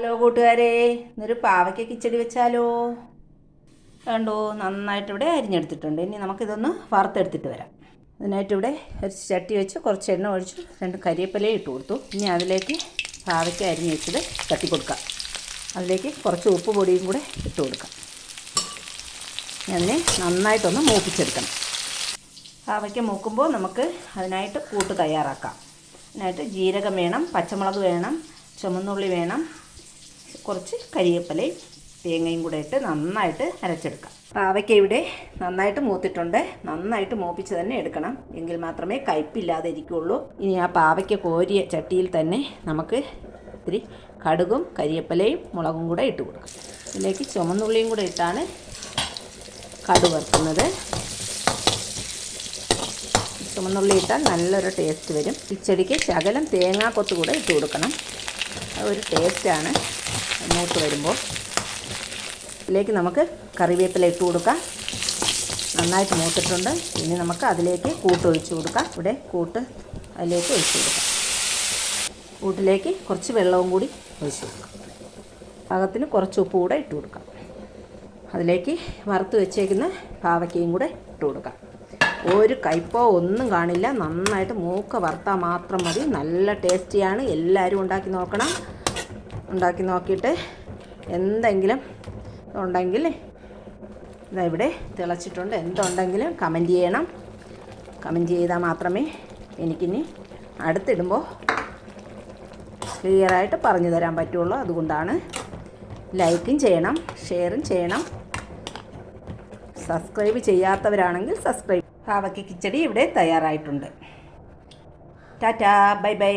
Hello കൂട്ടുകാരെ ഇന്നൊരു പാവയ്ക്ക കിച്ചടി വെച്ചാലോ? കണ്ടോ നന്നായിട്ട് ഇവിടെ അരിഞ്ഞെടുത്തിട്ടുണ്ട്. ഇനി നമുക്കിതൊന്ന് വറുത്തെടുത്തിട്ട് വരാം. അതിനായിട്ട് ഇവിടെ ഒരു ചട്ടി വെച്ച് കുറച്ച് എണ്ണ ഒഴിച്ച് രണ്ട് കരിയേപ്പിലയും ഇട്ട് കൊടുത്തു. ഇനി അതിലേക്ക് പാവയ്ക്ക അരിഞ്ഞ് വെച്ചത് തട്ടി കൊടുക്കാം. അതിലേക്ക് കുറച്ച് ഉപ്പ് പൊടിയും കൂടെ ഇട്ട് കൊടുക്കാം. അതിനെ നന്നായിട്ടൊന്ന് മൂപ്പിച്ചെടുക്കണം. പാവയ്ക്ക മൂക്കുമ്പോൾ നമുക്ക് അതിനായിട്ട് കൂട്ട് തയ്യാറാക്കാം. അതിനായിട്ട് ജീരകം വേണം പച്ചമുളക് വേണം ചുമന്നുള്ളി വേണം കുറച്ച് കരിയേപ്പിലയും തേങ്ങയും കൂടെ ഇട്ട് നന്നായിട്ട് അരച്ചെടുക്കാം. പാവയ്ക്ക ഇവിടെ നന്നായിട്ട് മൂത്തിട്ടുണ്ട്. നന്നായിട്ട് മൂപ്പിച്ച് തന്നെ എടുക്കണം. എങ്കിൽ മാത്രമേ കയ്പില്ലാതെ ഇരിക്കുകയുള്ളൂ ഇനി ആ പാവയ്ക്ക കോരിയ ചട്ടിയിൽ തന്നെ നമുക്ക് ഇത്തിരി കടുകും കരിയപ്പലയും മുളകും കൂടെ ഇട്ട് കൊടുക്കാം. ഇതിലേക്ക് ചുമന്നുള്ളിയും കൂടെ ഇട്ടാണ് കടുക് വറുക്കുന്നത്. ചുമന്നുള്ളി ഇട്ടാൽ നല്ലൊരു ടേസ്റ്റ് വരും. കിച്ചടിക്ക് ശകലം തേങ്ങാക്കൊത്ത് കൂടെ ഇട്ട് കൊടുക്കണം. അതൊരു ടേസ്റ്റാണ് മൂത്ത് വരുമ്പോൾ ഇതിലേക്ക് നമുക്ക് കറിവേപ്പില ഇട്ട് കൊടുക്കാം. നന്നായിട്ട് മൂത്തിട്ടുണ്ട്. ഇനി നമുക്ക് അതിലേക്ക് കൂട്ട് ഒഴിച്ച് കൊടുക്കാം. ഇവിടെ കൂട്ട് അതിലേക്ക് ഒഴിച്ച് കൊടുക്കാം. കൂട്ടിലേക്ക് കുറച്ച് വെള്ളവും കൂടി ഒഴിച്ച് കൊടുക്കാം. പാകത്തിന് കുറച്ച് ഉപ്പ് കൂടെ ഇട്ട് കൊടുക്കാം. അതിലേക്ക് വറുത്ത് വെച്ചേക്കുന്ന പാവയ്ക്കയും കൂടെ ഇട്ട് കൊടുക്കാം. ഒരു കയ്പോ ഒന്നും കാണില്ല. നന്നായിട്ട് മൂക്ക വറുത്താൽ മാത്രം മതി. നല്ല ടേസ്റ്റിയാണ്. എല്ലാവരും ഉണ്ടാക്കി നോക്കണം. ഉണ്ടാക്കി നോക്കിയിട്ട് എന്തെങ്കിലും ഉണ്ടെങ്കിൽ ഇതാ ഇവിടെ തിളച്ചിട്ടുണ്ട്. എന്തുണ്ടെങ്കിലും കമന്റ് ചെയ്യണം. കമന്റ് ചെയ്താൽ മാത്രമേ എനിക്കിനി അടുത്തിടുമ്പോൾ ക്ലിയറായിട്ട് പറഞ്ഞു തരാൻ പറ്റുള്ളൂ. അതുകൊണ്ടാണ് ലൈക്കും ചെയ്യണം ഷെയറും ചെയ്യണം. സബ്സ്ക്രൈബ് ചെയ്യാത്തവരാണെങ്കിൽ സബ്സ്ക്രൈബ് പാവയ്ക്ക് കിച്ചടി ഇവിടെ തയ്യാറായിട്ടുണ്ട്. Tata bye bye.